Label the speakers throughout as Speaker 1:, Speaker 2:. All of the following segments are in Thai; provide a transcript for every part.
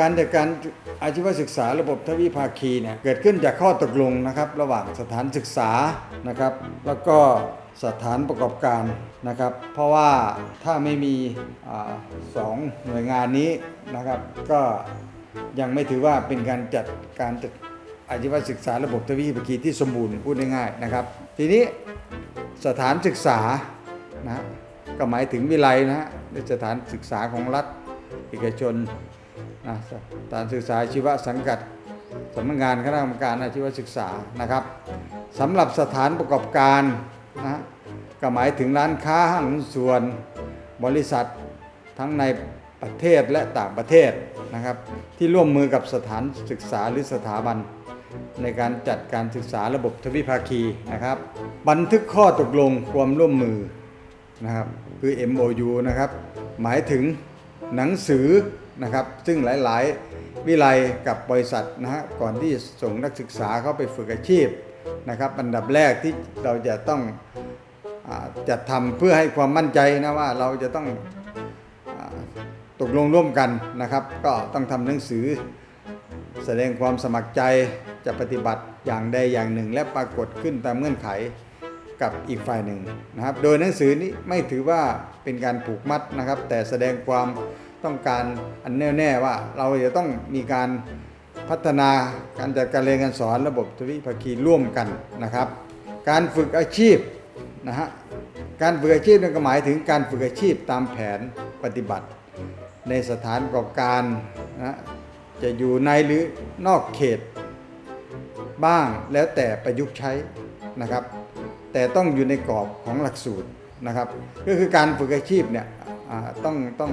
Speaker 1: การจัดการอาชีวศึกษาระบบทวิภาคีเนี่ยเกิดขึ้นจากข้อตกลงนะครับระหว่างสถานศึกษานะครับ แล้วก็สถานประกอบการนะครับ เพราะว่าถ้าไม่มีอสองหน่วยงานนี้นะครับ ก็ยังไม่ถือว่าเป็นการจัดการจัดอาชีวศึกษาระบบทวิภาคีที่สมบูรณ์พูดง่ายๆนะครับ ทีนี้สถานศึกษานะก็หมายถึงวิไลนะฮะหรือสถานศึกษาของรัฐเอกชน สถานศึกษาชีวสังกัดสำนักงานคณะกรรมการอาชีวศึกษานะครับสำหรับสถานประกอบการนะก็หมายถึงร้านค้าห้างส่วนบริษัททั้งในประเทศและต่างประเทศนะครับ ที่ร่วมมือกับสถานศึกษาหรือสถาบัน ในการจัดการศึกษาระบบทวิภาคีนะครับ บันทึกข้อตกลงความร่วมมือนะครับคือ MOU นะครับหมายถึงหนังสือ นะครับ ซึ่งหลายๆ วิไลกับบริษัทนะฮะก่อนที่ส่งนักศึกษาเข้าไปฝึกอาชีพนะครับอันดับแรกที่เราจะต้องอจัดทำเพื่อให้ความมั่นใจนะว่าเราจะต้องอตกลงร่วมกันนะครับ ก็ต้องทำหนังสือแสดงความสมัครใจจะปฏิบัติอย่างใดอย่างหนึ่ง และปรากฏขึ้นตามเงื่อนไขกับอีกฝ่ายหนึ่งนะครับ โดยหนังสือนี้ไม่ถือว่าเป็นการผูกมัดนะครับ แต่แสดงความ ต้องการอันแน่วแน่ว่าเราจะต้องมีการพัฒนาการจัดการเรียนการสอนระบบทวิภาคีร่วมกันนะครับ การฝึกอาชีพนะฮะการฝึกอาชีพนั่นก็หมายถึงการฝึกอาชีพตามแผนปฏิบัติ ในสถานประกอบการนะจะอยู่ในหรือนอกเขตบ้างแล้วแต่ประยุกต์ใช้นะครับ แต่ต้องอยู่ในกรอบของหลักสูตรนะครับ ก็คือการฝึกอาชีพเนี่ย ต้องต้อง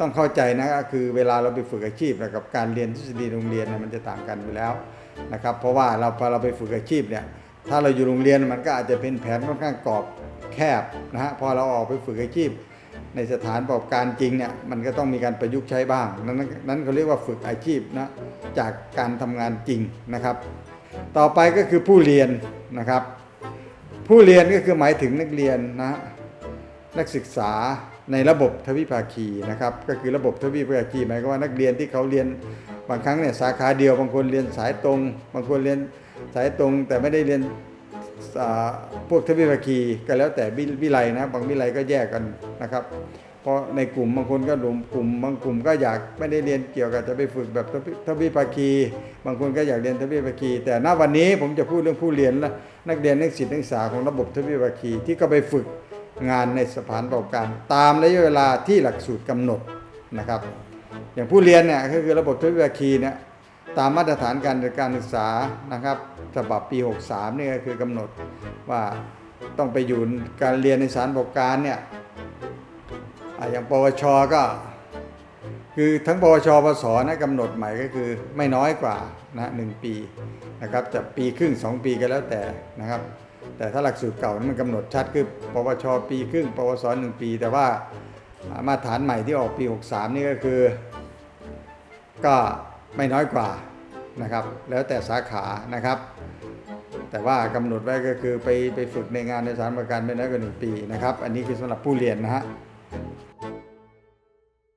Speaker 1: ต้องเข้าใจนะคือเวลาเราไปฝึกอาชีพกับการเรียนทฤษฎีโรงเรียนมันจะต่างกันอยู่แล้วนะครับ เพราะว่าเราพอเราไปฝึกอาชีพเนี่ยถ้าเราอยู่โรงเรียนมันก็อาจจะเป็นแผนค่อนข้างกรอบแคบนะฮะพอเราออกไปฝึกอาชีพ ในสถานประกอบการจริงเนี่ยมันก็ต้องมีการประยุกต์ใช้บ้าง นั้นนั้นเขาเรียกว่าฝึกอาชีพนะจากการทำงานจริงนะครับ ต่อไปก็คือผู้เรียนนะครับ ผู้เรียนก็คือหมายถึงนักเรียนนะนักศึกษา ในระบบทวิภาคีนะครับก็คือระบบทวิภาคีหมายความว่านักเรียนที่เขาเรียนบางครั้งเนี่ยสาขาเดียวบางคนเรียนสายตรง บางคนเรียนสายตรง แต่ไม่ได้เรียนพวกทวิภาคีก็แล้วแต่วิไลนะบางวิไลก็แยกกันนะครับ เพราะในกลุ่มบางคนก็รวมกลุ่ม บางกลุ่มก็อยากไม่ได้เรียนเกี่ยวกับจะไปฝึกแบบทวิทวิภาคี บางคนก็อยากเรียนทวิภาคี แต่ณวันนี้ผมจะพูดเรื่องผู้เรียนและนักเรียนนักศึกษานักศึกษาของระบบทวิภาคีที่ก็ไปฝึก งานในสถานประกอบการ ตามระยะเวลาที่หลักสูตรกำหนดนะครับ อย่างผู้เรียนเนี่ยก็คือระบบทวิภาคีเนี่ยตามมาตรฐานการจัดการศึกษานะครับฉบับปี 63นี่ก็คือกำหนดว่าต้องไปอยู่การเรียนในสถานประกอบการเนี่ยอย่างปวชก็คือทั้งปวชปสนะกำหนดใหม่ก็คือไม่น้อยกว่านะหนึ่งปีนะครับจะปีครึ่งสองปีก็แล้วแต่นะครับ แต่ถ้าหลักสูตรเก่านั้นมันกำหนดชัดคือปวช ปีครึ่ง ปวสหนึ่งปี แต่ว่ามาตรฐานใหม่ที่ออกปี 63 นี่ก็คือ ก็ไม่น้อยกว่านะครับ แล้วแต่สาขานะครับ แต่ว่ากำหนดไว้ก็คือไปไปฝึกในงานในสถานประการไม่น้อยกว่าหนึ่งปีนะครับ อันนี้คือสำหรับผู้เรียนนะฮะ